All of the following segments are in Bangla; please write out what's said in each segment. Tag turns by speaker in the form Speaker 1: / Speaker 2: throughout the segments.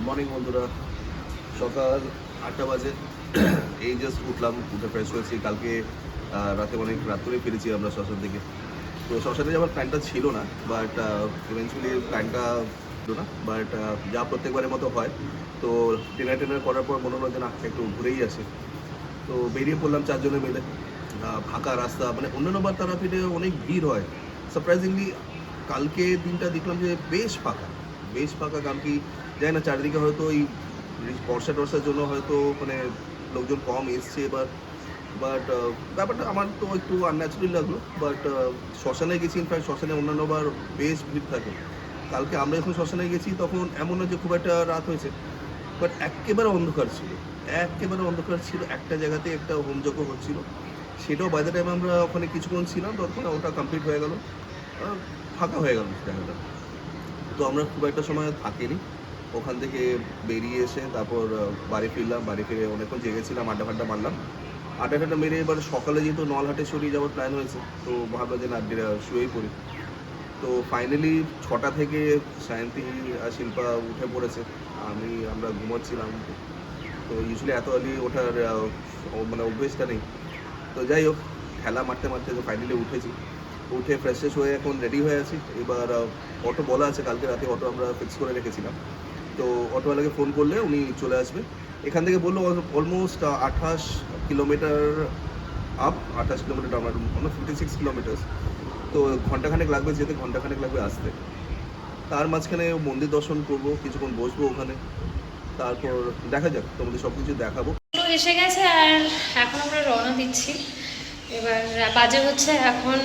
Speaker 1: গুড মর্নিং বন্ধুরা। সকাল আটটা বাজে। এই জাস্ট উঠলাম, উঠে ফ্রেশ হয়েছি। কালকে রাতে অনেক রাত করে ফিরেছি আমরা শ্মশান থেকে। তো শ্মশানে যাওয়ার প্ল্যানটা ছিল না বাট ইভেন্চুয়ালি প্ল্যানটা ছিল না বাট যা প্রত্যেকবারের মতো হয়। তো ডিনার টেনার করার পর মনে হলো যে না, একটু ঘুরেই আসে। তো বেরিয়ে পড়লাম চারজনে মিলে। ফাঁকা রাস্তা মানে অন্যান্য বার তারাপীঠে অনেক ভিড় হয়। সারপ্রাইজিংলি কালকে দিনটা দেখলাম যে বেশ ফাঁকা। বেশ ফাঁকা কারণ কি জানি না চারিদিকে হয়তো এই বর্ষা টর্ষার জন্য হয়তো মানে লোকজন কম এসছে বা বাট ব্যাপারটা আমার তো একটু আনন্যাচুরাল লাগল বাট শ্মশানে গেছি ইনফ্যাক্ট শ্মশানে অন্যান্য বার বেশ ভিড় থাকে। কালকে আমরা যখন শ্মশানে গেছি, তখন এমন না যে খুব একটা রাত হয়েছে বাট একেবারে অন্ধকার ছিল, একেবারে অন্ধকার ছিল, একটা জায়গাতে একটা হোমযজ্ঞ হচ্ছিল। সেটাও বাই দ্য টাইম আমরা ওখানে কিছুক্ষণ ছিলাম ততক্ষণ ওটা কমপ্লিট হয়ে গেল ফাঁকা হয়ে গেল জায়গাটা। তো আমরা খুব একটা সময় থাকিনি। ওখান থেকে বেরিয়ে এসে তারপর বাড়ি ফিরলাম, বাড়ি ফিরে অনেকক্ষণ জেগেছিলাম, আড্ডা ফাড্ডা মারলাম। আড্ডা ফাড্ডা মেরে এবার সকালে যেহেতু নলহাটে সরিয়ে যাওয়ার প্ল্যান হয়েছে, তো ভাবলাম যে না শুয়েই পড়ি। তো ফাইনালি ছটা থেকে সায়ন্তী আর শিল্পা উঠে পড়েছে। আমি, আমরা ঘুমাচ্ছিলাম। তো ইউজুয়ালি এত আর্লি ওঠার মানে অভ্যেসটা নেই। তো যাই হোক, খেলা মারতে মারতে তো ফাইনালি উঠেছি। উঠে ফ্রেশ হয়ে এখন রেডি হয়ে আছি। এবার অটো বলা আছে, কালকে রাতে অটো আমরা ফিক্স করে রেখেছিলাম। তো অটোওয়ালাকে ফোন করলে উনি চলে আসবে। এখান থেকে বলল অলমোস্ট, আঠাশ কিলোমিটার আপ আঠাশ কিলোমিটার ডাউন মানে ফিফটি সিক্স কিলোমিটার্স তো ঘন্টাখানেক লাগবে যেতে, ঘন্টাখানেক লাগবে আসতে। তার মাঝখানে মন্দির দর্শন করব, কিছুক্ষণ বসবো ওখানে। তারপর দেখা যাক, তোমাদের সব কিছু দেখাবো
Speaker 2: এসে গেছে আর এখন আমরা রওনা দিচ্ছি। এবার বাজে হচ্ছে এখন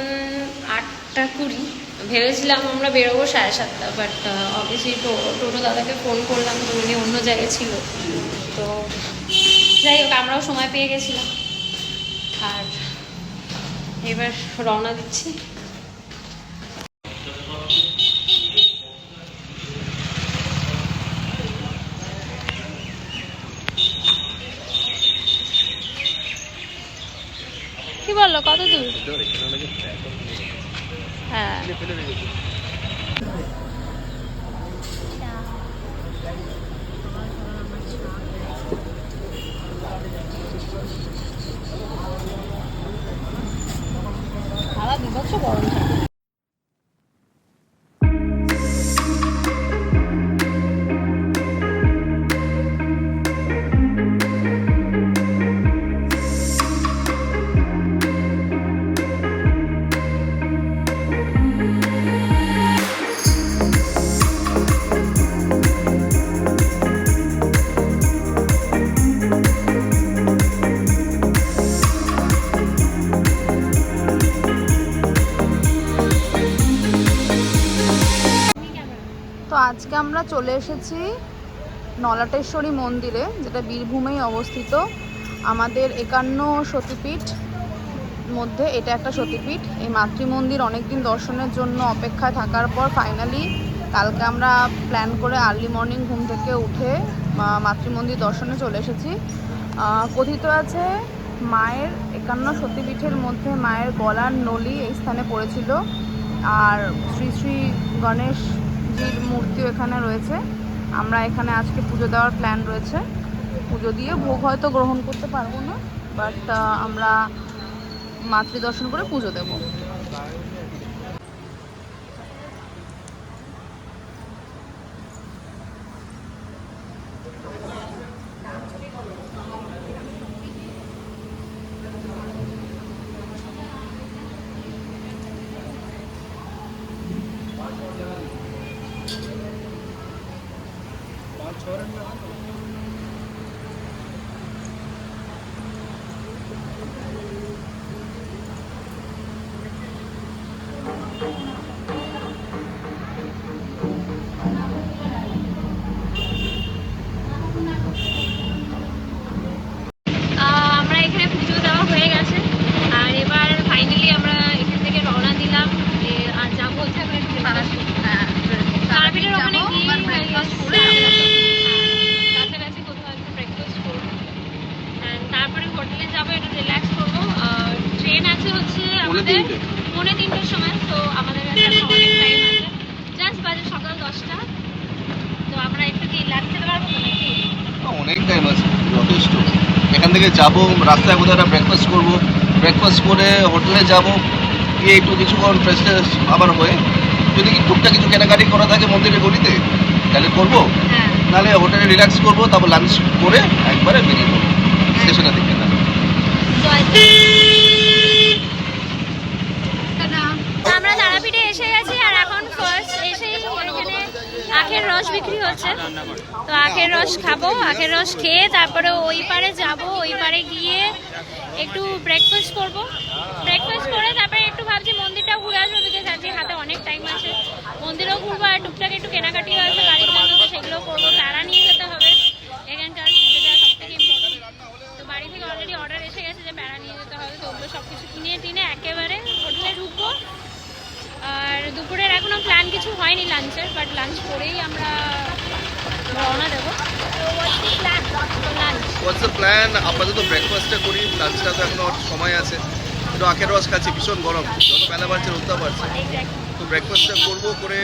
Speaker 2: আটটা কুড়ি। ভেবেছিলাম আমরা বেরোবো সাড়ে সাতটা বাট অবভিয়াসলি টোটো দাদাকে ফোন করলাম তো উনি অন্য জায়গায় ছিল। তো যাই হোক, আমরাও সময় পেয়ে গেছিলাম। আর এবার রওনা দিচ্ছি। কি বলল? কত দূর? হ্যাঁ সারা বিভৎস গরম থাকে।
Speaker 3: আজকে আমরা চলে এসেছি নলাটেশ্বরী মন্দিরে, যেটা বীরভূমেই অবস্থিত। আমাদের একান্ন সতীপীঠ মধ্যে এটা একটা সতীপীঠ। এই মাতৃমন্দির অনেকদিন দর্শনের জন্য অপেক্ষায় থাকার পর ফাইনালি কালকে আমরা প্ল্যান করে আর্লি মর্নিং ঘুম থেকে উঠে মাতৃমন্দির দর্শনে চলে এসেছি। কথিত আছে মায়ের একান্ন সতীপীঠের মধ্যে মায়ের গলার নলি এই স্থানে পড়েছিল। আর শ্রী শ্রী গণেশজির মূর্তিও এখানে রয়েছে। আমরা এখানে আজকে পুজো দেওয়ার প্ল্যান রয়েছে। পুজো দিয়ে ভোগ হয়তো গ্রহণ করতে পারব না বাট আমরা মাতৃ দর্শন করে পুজো দেবো।
Speaker 2: చూడండి অনেক টাইম আছে।
Speaker 1: যথেষ্ট। এখান থেকে যাব রাস্তায় কোথাও একটা ব্রেকফাস্ট করব। ব্রেকফাস্ট করে হোটেলে যাব গিয়ে একটু কিছুক্ষণ ফ্রেশ ফ্রেশ আবার হয়ে যদি টুকটা কিছু কেনাকাটি করা থাকে মন্দিরের গলিতে তাহলে করব। নাহলে হোটেলে রিল্যাক্স করব তারপর লাঞ্চ করে একবারে বেরিয়ে পড়ব। স্টেশনের দিকে না
Speaker 2: আখের রস বিক্রি হচ্ছে। তো আখের রস খাব, আখের রস খেয়ে তারপরে ওই পারে যাব, ওই পারে গিয়ে একটু ব্রেকফাস্ট করব। ব্রেকফাস্ট করে তারপরে একটু ভাবছি মন্দিরটা ঘুরে আসব বিকজ আজকে হাতে অনেক টাইম আছে। মন্দিরও ঘুরবো আর টুকটাক একটু কেনাকাটিও আছে বাড়ির জন্য সেগুলো করব, তারা নিয়ে যেতে হবে। এখানকার সব থেকে তো বাড়ি থেকে অলরেডি অর্ডার এসে গেছে যে প্যারা নিয়ে যেতে হবে, তো ওগুলো সব কিছু কিনে টিনে একেবারে হোটেলে ঢুকবো। আর দুপুরের এখনও প্ল্যান কিছু হয়নি লাঞ্চের বাট লাঞ্চ করেই আমরা রওনা দেবো। প্ল্যান
Speaker 1: হোয়াটস দ্য প্ল্যান আপাতত ব্রেকফাস্টটা করি লাঞ্চটা তো এখনও সময় আছে। একটু আখের রস খাচ্ছি ভীষণ গরম। যত বেলা বাড়ছে রোদটা বাড়ছে।
Speaker 2: এক্স্যাক্টলি
Speaker 1: তো ব্রেকফাস্টটা করব করে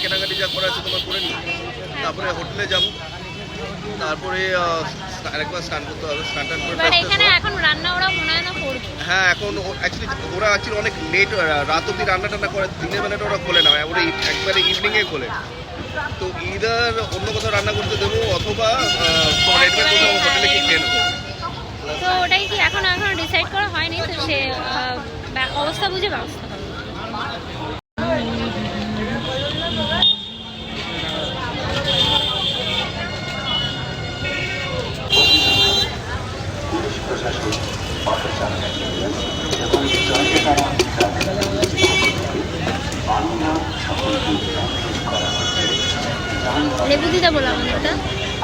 Speaker 1: কেনাকাটি যা করা আছে তোমার করে নিই। তারপরে হোটেলে যাব। তারপরে আরেকবার স্নান করতে হবে। স্নান টান করে
Speaker 2: এখানে এখন রান্না ওরা মনে হয় না।
Speaker 1: হ্যাঁ এখন অ্যাকচুয়ালি ওরা অ্যাকচুয়ালি অনেক লেট রাত অব্দি রান্না টান্না করে, দিনের বেলাটা ওরা খোলে না ওরা ই- একবারে ইভিনিংয়ে খোলে। তো ইদার অন্য কোথাও রান্না করতে দেবো অথবা রেডিমেড কোথাও হোটেলে গিয়ে নেব।
Speaker 2: তো ওটাই কি এখন এখন ডিসাইড করা হয়নি? তো সে অবস্থা বুঝে ব্যবস্থা হবে লেবু দিতে বললাম আমাদেরটা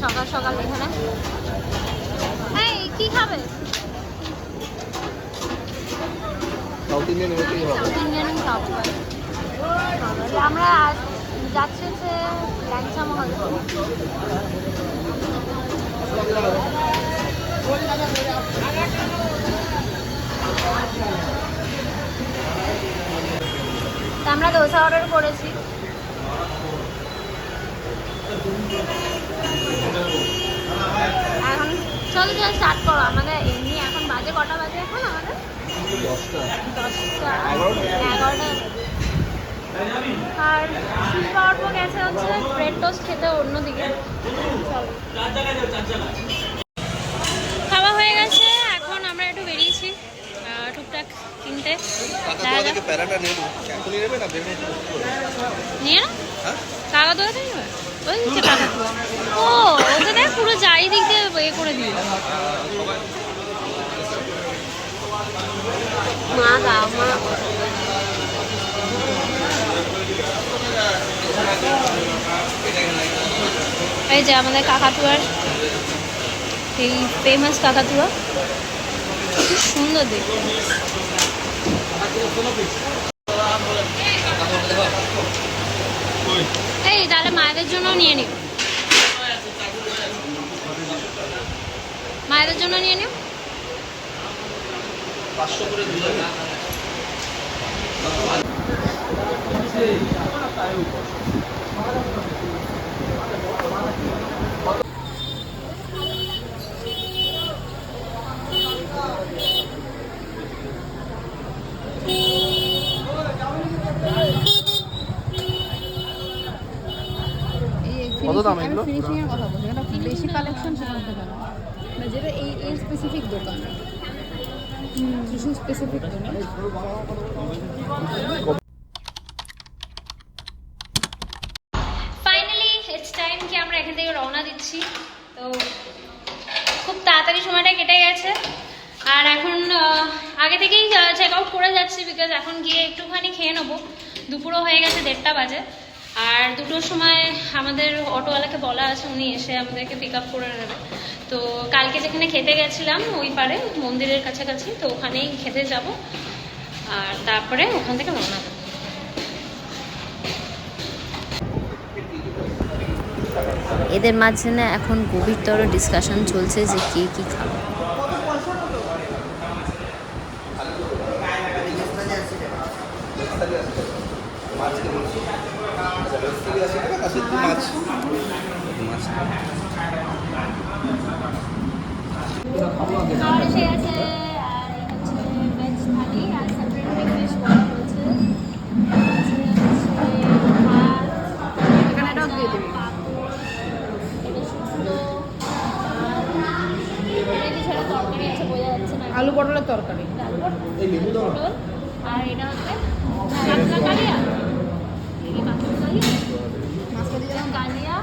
Speaker 2: সকাল সকাল এখানে। এই কি খাবে?
Speaker 1: সাউথ ইন্ডিয়ান এমনিতেই হবে।
Speaker 2: সাউথ ইন্ডিয়ান খাব আমরা যাচ্ছি হচ্ছে ল্যাংচা মহল। তা আমরা দোসা অর্ডার করেছি এখন চলো চলো স্টার্ট করো। আমাদের এমনি এখন বাজে কটা বাজে এখন আমাদের?
Speaker 1: দশটা। এগারোটা?
Speaker 2: আর শিল্পা অল্প গেছে হচ্ছে ব্রেড টোস্ট খেতে অন্যদিকে। চলো। খাওয়া হয়ে গেছে এখন আমরা একটু বেরিয়েছি টুকটাক কিনতে। নিয়ে না?
Speaker 1: হ্যাঁ?
Speaker 2: কাকা দোয়া থেকে? ওই দেখ দিয়ে করে মা মা। এই যে আমাদের কাকাতুয়ার এই ফেমাস কাকাতুয়া। খুব সুন্দর দেখতে। এই তাহলে মায়েদের জন্য নিয়ে নিও। মায়েদের জন্য নিয়ে নিও।
Speaker 1: করে দুই কত দাম এগুলো?
Speaker 3: ফিনিশিং এর কথা বলছি এটা বেশি কালেকশন সেটা হতে পারে না। যেটা এই এই স্পেসিফিক দোকান। কিছু স্পেসিফিক দোকান।
Speaker 2: ফাইনালি ইটস টাইম কি আমরা এখান থেকে রওনা দিচ্ছি। তো খুব তাড়াতাড়ি সময়টা কেটে গেছে। আর এখন আগে থেকেই চেক আউট করে যাচ্ছি বিকজ এখন গিয়ে একটুখানি খেয়ে নেব। দুপুরও হয়ে গেছে দেড়টা বাজে। আর দুটোর সময় আমাদের অটোওয়ালাকে বলা আছে, উনি এসে আমাদেরকে পিক আপ করে নেবে। তো কালকে যেখানে খেতে গেছিলাম, ওই পারে, মন্দিরের কাছাকাছি, তো ওখানেই খেতে যাব। আর তারপরে ওখান থেকে রওনা দেবো
Speaker 4: এদের মাঝখানে এখন গভীরতর ডিসকাশন চলছে যে কে কি খাবে
Speaker 2: খাবার এসে গেছে আর এই হচ্ছে ভেজ থালি আর সেপারেট ফিশ বড় হয়েছে আছে হচ্ছে ভাত
Speaker 3: এখানে এটাও দিয়ে দিবি
Speaker 2: পাঁপড়, এটা শুক্তো, আর এটা কি ছাড়া তরকারি আছে বোঝা যাচ্ছে না
Speaker 3: আলু পটলের তরকারি
Speaker 2: তারপর আর এটা হচ্ছে কালিয়া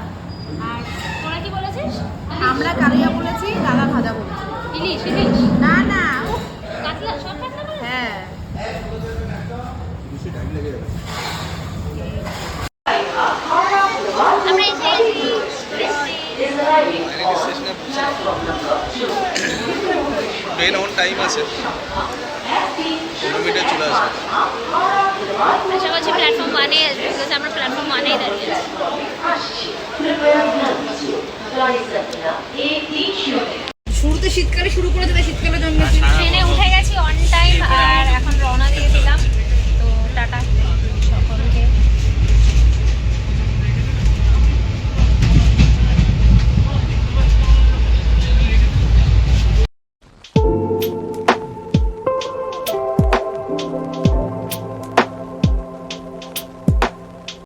Speaker 2: আর তোরা কি বলেছিস?
Speaker 3: আমরা কালিয়া বলেছি দাদা ভাজা বলেছি।
Speaker 2: ইলিশ ইলিশ?
Speaker 3: না না
Speaker 2: কাতলা সব কাতলা
Speaker 3: হ্যাঁ।
Speaker 1: ট্রেন অন টাইম আছে। মিনিটে চলে আসবে।
Speaker 2: আশা প্ল্যাটফর্ম ওয়ানেই আসবে বিকজ আমরা প্ল্যাটফর্ম ওয়ানেই দাঁড়িয়ে আছি।
Speaker 3: শুরুতে শীতকালে শুরু করে দেবে শীতকালে জন্মেছি। ট্রেনে উঠে গেছি অন টাইম আর